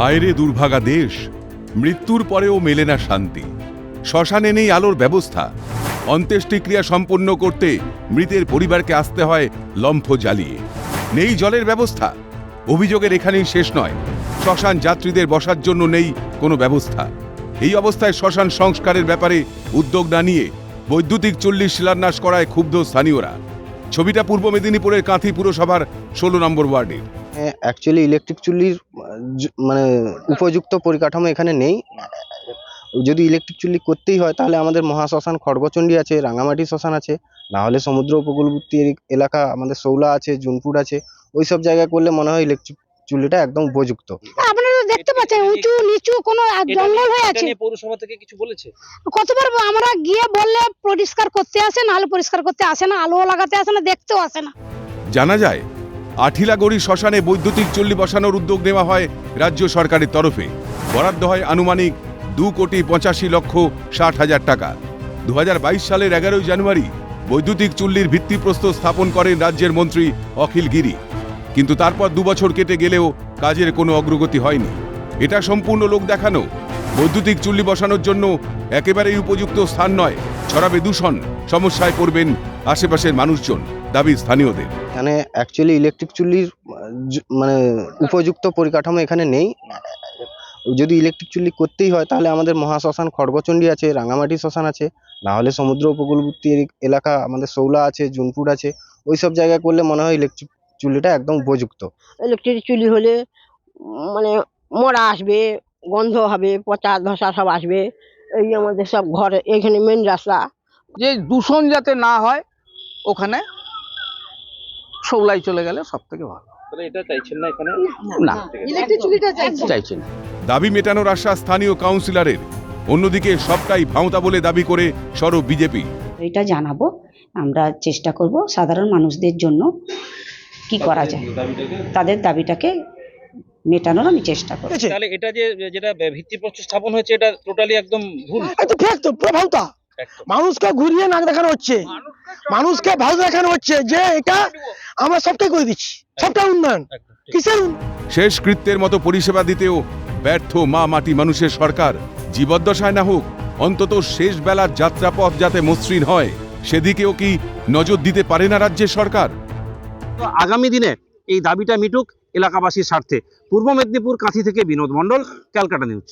হায়রে দুর্ভাগা দেশ, মৃত্যুর পরেও মেলে না শান্তি। শ্মশানে নেই আলোর ব্যবস্থা। অন্ত্যেষ্টিক্রিয়া সম্পন্ন করতে মৃতের পরিবারকে আসতে হয় লম্ফ জ্বালিয়ে। নেই জলের ব্যবস্থা। অভিযোগের এখানেই শেষ নয়। শ্মশান যাত্রীদের বসার জন্য নেই কোনো ব্যবস্থা। এই অবস্থায় শ্মশান সংস্কারের ব্যাপারে উদ্যোগ না নিয়ে বৈদ্যুতিক চল্লিশ শিলান্যাস করায় ক্ষুব্ধ স্থানীয়রা। ছবিটা পূর্ব মেদিনীপুরের কাঁথি পুরসভার ষোলো নম্বর ওয়ার্ডের। অ্যাকচুয়ালি ইলেকট্রিক চুল্লির মানে উপযুক্ত পরিকাঠামো এখানে নেই। যদি ইলেকট্রিক চুল্লি করতেই হয় তাহলে আমাদের মহাশ্মশান খড়গচণ্ডী আছে রাঙামাটি শ্মশান আছে না হলে সমুদ্র উপকূলবর্তী এলাকা আমাদের সৌলা আছে জুনপুর আছে ওই সব জায়গায় করলে মনে হয় ইলেকট্রিক চুল্লিটা একদম উপযুক্ত। আপনারা দেখতে পাচ্ছেন উঁচু নিচু কোনো জঙ্গল হয়ে আছে। পৌরসভা থেকে কিছু বলেছে? কতবার আমরা গিয়ে বললে পরিষ্কার করতে আসে না আলো পরিষ্কার করতে আসে না আলো লাগাতে আসে না দেখতেও আসে না। জানা যায় আঠিলাগড়ি শ্মশানে বৈদ্যুতিক চল্লি বসানোর উদ্যোগ নেওয়া হয় রাজ্য সরকারের তরফে। বরাদ্দ হয় আনুমানিক দু কোটি পঁচাশি লক্ষ ষাট হাজার টাকা। দু হাজার বাইশ সালের এগারোই জানুয়ারি বৈদ্যুতিক চুল্লির ভিত্তিপ্রস্তর স্থাপন করেন রাজ্যের মন্ত্রী অখিল গিরি। কিন্তু তারপর দু বছর কেটে গেলেও কাজের কোনো অগ্রগতি হয়নি। এটা সম্পূর্ণ লোক দেখানো। বৈদ্যুতিক চুল্লি বসানোর জন্য একেবারেই উপযুক্ত স্থান নয়, ছড়াবে দূষণ, সমস্যায় পড়বেন আশেপাশের মানুষজন। দাবি স্থানীয়দের। এখানে অ্যাকচুয়ালি ইলেকট্রিক চুল্লির মানে উপযুক্ত পরিকাঠামো এখানে নেই। যদি ইলেকট্রিক চুল্লি করতেই হয় তাহলে আমাদের মহাশ্মশান খড়গচণ্ডী আছে রাঙামাটি শ্মশান আছে। না হলে সমুদ্র উপকূলবর্তী এলাকা আমাদের সৌলা আছে জুনপুর আছে। ওই সব জায়গায় করলে মনে হয় ইলেকট্রিক চুল্লিটা একদম উপযুক্ত। ইলেকট্রিক চুলি হলে মানে মরা আসবে গন্ধ হবে পচা ধসা সব আসবে। এই আমাদের সব ঘর এখানে মেন রাস্তা। যে দূষণ যাতে না হয় ওখানে সৌলাই চলে গেলে সব থেকে ভালো। তাহলে এটা চাইছেন না চাইছি না দাবি মেটানোর আশ্বাস স্থানীয় কাউন্সিলরের। অন্যদিকে সবটাই ভাঁওতা বলে দাবি করে সরব বিজেপি। এটা জানাব। আমরা চেষ্টা করব সাধারণ মানুষদের জন্য কি করা যায়। তাদের দাবিটাকে মেটানোর আমি চেষ্টা করব। তাহলে এটা যে যেটা ভিত্তিপ্রস্তর স্থাপন হয়েছে এটা টোটালি একদম ভুল। তো মানুষকে ঘুরিয়ে নাক দেখানো হচ্ছে। মানুষকে ভালো দেখানো হচ্ছে যে এটা আমরা সবটাই করে দিচ্ছি। সবটা উন্নয়ন। কিসের শেষ কৃত্যের মতো পরিষেবা দিতেও ব্যর্থ মা মাটি মানুষের সরকার। জীবদ্দশায় না হোক অন্তত শেষ বেলার যাত্রাপথ যাতে মসৃণ হয় সেদিকেও কি নজর দিতে পারে না রাজ্যের সরকার? আগামী দিনে এই দাবিটা মিটুক এলাকাবাসীর স্বার্থে। পূর্ব মেদিনীপুর কাঁথি থেকে বিনোদ মণ্ডল ক্যালকাটা নিউজ।